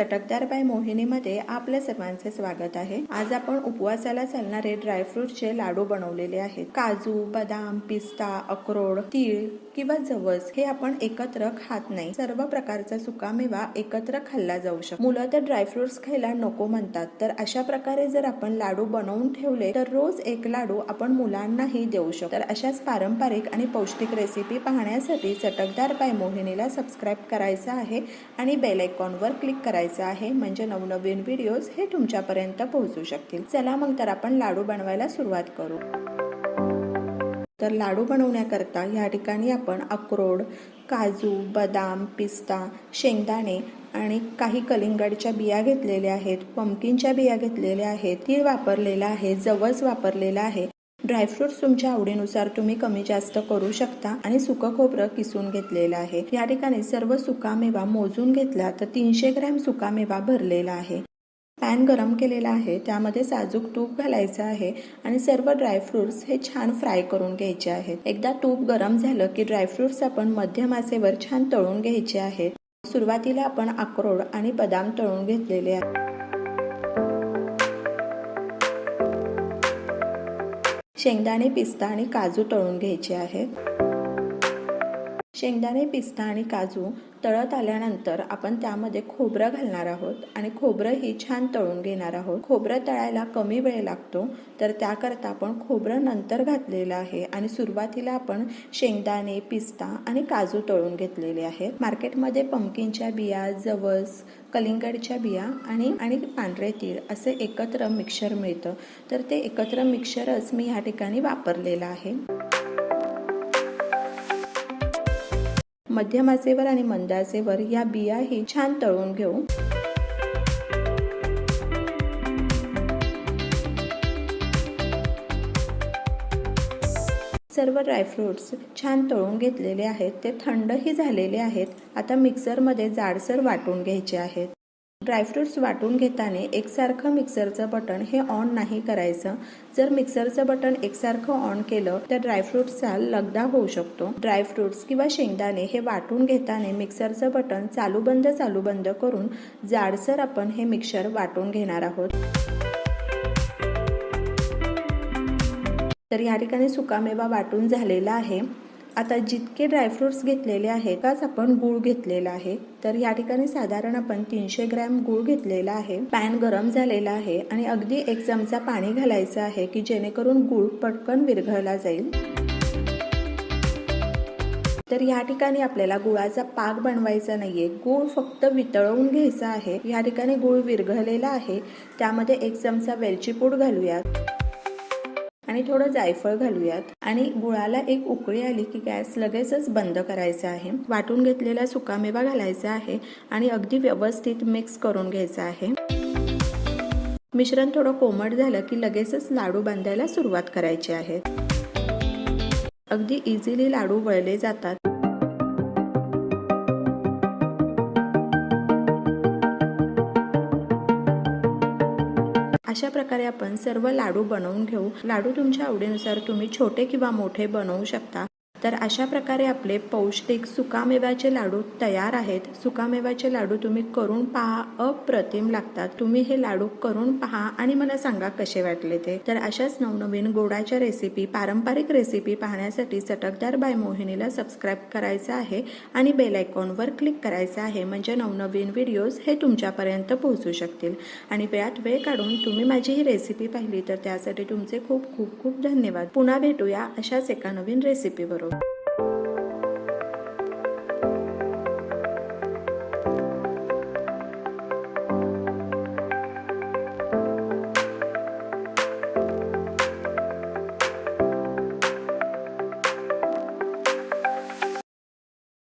चटकदार बाय मोहिनीमध्ये आपल्या सर्वांचे स्वागत आहे. आज आपण उपवासाला चालणारे ड्रायफ्रूटचे लाडू बनवलेले आहेत. काजू बदाम पिस्ता अक्रोड तीळ किंवा जवस हे आपण एकत्र खात नाही. सर्व प्रकारचा सुकामेवा एकत्र खाल्ला जाऊ शकतो. मुलं तर ड्रायफ्रुट्स खायला नको म्हणतात. तर अशा प्रकारे जर आपण लाडू बनवून ठेवले तर रोज एक लाडू आपण मुलांनाही देऊ शकतो. तर अशाच पारंपरिक आणि पौष्टिक रेसिपी पाहण्यासाठी चटकदार बाय मोहिनीला सबस्क्राईब करायचं आहे आणि बेल आयकॉनवर क्लिक करायचं आहे. म्हणजे नवनवीन व्हिडिओज हे तुमच्यापर्यंत पोहोचू शकतील. चला मग तर आपण लाडू बनवायला सुरुवात करू. तर लाडू बनवण्याकरता या ठिकाणी आपण अक्रोड काजू बदाम पिस्ता शेंगदाणे आणि काही कलिंगडच्या बिया घेतलेल्या आहेत. पंपकिनच्या बिया घेतलेल्या आहेत. तीळ वापरलेला आहे. जवस वापरलेला आहे. ड्रायफ्रुट्स तुमच्या आवडीनुसार तुम्ही कमी जास्त करू शकता आणि सुकं खोबरं किसून घेतलेलं आहे. या ठिकाणी सर्व सुकामेवा मोजून घेतला तर तीनशे ग्रॅम सुकामेवा भरलेला आहे. पॅन गरम केलेला आहे. त्यामध्ये साजूक तूप घालायचं आहे आणि सर्व ड्रायफ्रुट्स हे छान फ्राय करून घ्यायचे आहेत. एकदा तूप गरम झालं की ड्रायफ्रुट्स आपण मध्यम आसेवर छान तळून घ्यायचे आहेत. सुरुवातीला आपण अक्रोड आणि बदाम तळून घेतलेले आहेत. शेंगदाणे पिस्ता आणि काजू तळून घ्यायचे आहेत. शेंगदाणे पिस्ता आणि काजू तळत आल्यानंतर आपण त्यामध्ये खोबरं घालणार आहोत आणि खोबरं ही छान तळून घेणार आहोत. खोबरं तळायला कमी वेळ लागतो तर त्याकरता आपण खोबरं नंतर घातलेलं आहे आणि सुरुवातीला आपण शेंगदाणे पिस्ता आणि काजू तळून घेतलेले आहेत. मार्केटमध्ये पंपकिनच्या बिया जवस कलिंगडच्या बिया आणि आणि पांढरे तीळ असे एकत्र मिक्सर मिळतं. तर ते एकत्र मिक्सरच मी ह्या ठिकाणी वापरलेलं आहे. मध्यम आचेवर आणि मंद आचेवर या बियाही छान तळून घेऊ. सर्व ड्रायफ्रुट्स छान तळून घेतलेले आहेत ते थंडही झालेले आहेत. आता मिक्सरमध्ये जाडसर वाटून घ्यायचे आहेत. ड्रायफ्रुट्स वाटून घेताना एकसारखं मिक्सरचं बटन हे ऑन नाही करायचं. जर मिक्सरचं बटन एकसारखं ऑन केलं तर ड्रायफ्रुट्सचा लगदा होऊ शकतो. ड्रायफ्रुट्स किंवा शेंगदाणे हे वाटून घेताना मिक्सरचं बटन चालू बंद चालू बंद करून जाडसर आपण हे मिक्सर वाटून घेणार आहोत. तर या ठिकाणी सुकामेवा वाटून झालेला आहे. आता जितके ड्रायफ्रुट्स घेतलेले आहेत त्याच आपण गूळ घेतलेला आहे. तर या ठिकाणी साधारण आपण तीनशे ग्रॅम गूळ घेतलेला आहे. पॅन गरम झालेला आहे आणि अगदी एक चमचा पाणी घालायचं आहे की जेणेकरून गूळ पटकन विरघळला जाईल. तर या ठिकाणी आपल्याला गुळाचा पाक बनवायचा नाहीये. गूळ फक्त वितळवून घ्यायचा आहे. या ठिकाणी गूळ विरघळलेला आहे. त्यामध्ये एक चमचा वेलची पूड घालूयात. आणि थोडं जायफळ घालूयात. आणि गुळाला एक उकळी आली की गॅस लगेचच बंद करायचा आहे. वाटून घेतलेला सुकामेवा घालायचा आहे आणि अगदी व्यवस्थित मिक्स करून घ्यायचा आहे. मिश्रण थोडं कोमट झालं की लगेचच लाडू बांधायला सुरुवात करायची आहे अगदी इझिली लाडू वळले जातात. अशा प्रकारे आपण सर्व लाडू बनवून घेऊ. लाडू तुमच्या आवडीनुसार तुम्ही छोटे किंवा मोठे बनवू शकता. तर अशा प्रकारे आपले पौष्टिक सुकामेव्याचे लाडू तयार आहेत. सुकामेव्याचे लाडू तुम्ही करून पहा अप्रतिम लागतात. तुम्ही हे लाडू करून पहा आणि मला सांगा कसे वाटले ते. तर अशाच नवनवीन गोडाच्या रेसिपी पारंपरिक रेसिपी पाहण्यासाठी चटकदार बाय मोहिनीला सबस्क्राईब करायचं आहे आणि बेल आयकॉनवर क्लिक करायचं आहे. म्हणजे नवनवीन व्हिडिओज हे तुमच्यापर्यंत पोहोचू शकतील. आणि वेळात वेळ काढून तुम्ही माझी ही रेसिपी पाहिली तर त्यासाठी तुमचे खूप खूप खूप धन्यवाद. पुन्हा भेटूया अशाच एका नवीन रेसिपीबरोबर